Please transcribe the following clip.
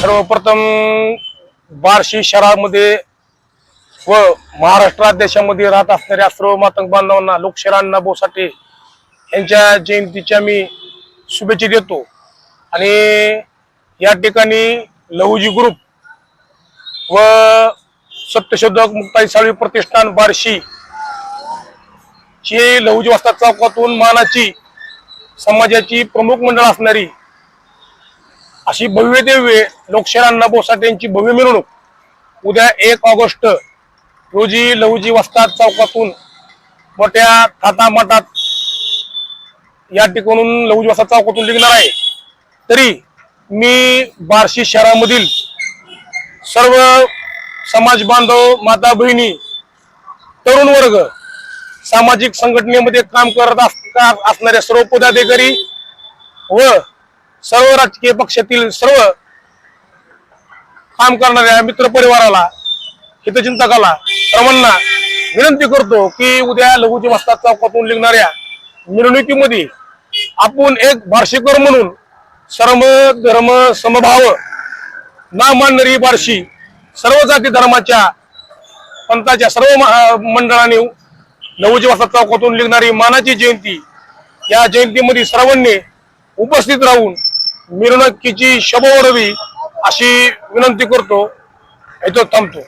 सर्वप्रथम बार्शी शहरामध्ये व महाराष्ट्रात देशामध्ये राहत असणाऱ्या सर्व मातंग बांधवांना लोकशाहीरांना बोसाटे यांच्या जयंतीच्या मी शुभेच्छा देतो. आणि या ठिकाणी लहुजी ग्रुप व सत्यशोधक मुक्ताई साळवी प्रतिष्ठान बार्शी ची लहुजी वस्ताद चौकातून मानाची समाजाची प्रमुख मंडळ असणारी अशी भव्य दिव्य लोकशाही अण्णा बोसाटे यांची भव्य मिरवणूक. उद्या एक ऑगस्ट रोजी लहुजी वस्ताद चौकातून मोठ्या थाटामाटात या ठिकाणून लहुजी वस्ताद चौकातून निघणार आहे. तरी मी बार्शी शहरामधील सर्व समाज बांधव माता बहिणी तरुण वर्ग सामाजिक संघटनेमध्ये काम करत अस- असणाऱ्या सर्व पदाधिकारी व सर्व राजकीय पक्षातील सर्व काम करणाऱ्या मित्र परिवाराला हितचिंतकाला सर्वांना विनंती करतो की उद्या लघुजी वस्ताद चौकातून निघणाऱ्या मिरवणुकीमध्ये आपण एक बार्शीकर म्हणून सर्व धर्म समभाव ना मानणारी बार्शी सर्व जाती धर्माच्या पंथाच्या सर्व मंडळाने मंडळांनी नवजी वस्ताद चौकातून निघणारी मानाची जयंती या जयंतीमध्ये सर्वांनी उपस्थित राहून मिरवणुकीची शोभा ओढवी अशी विनंती करतो इथं थांबतो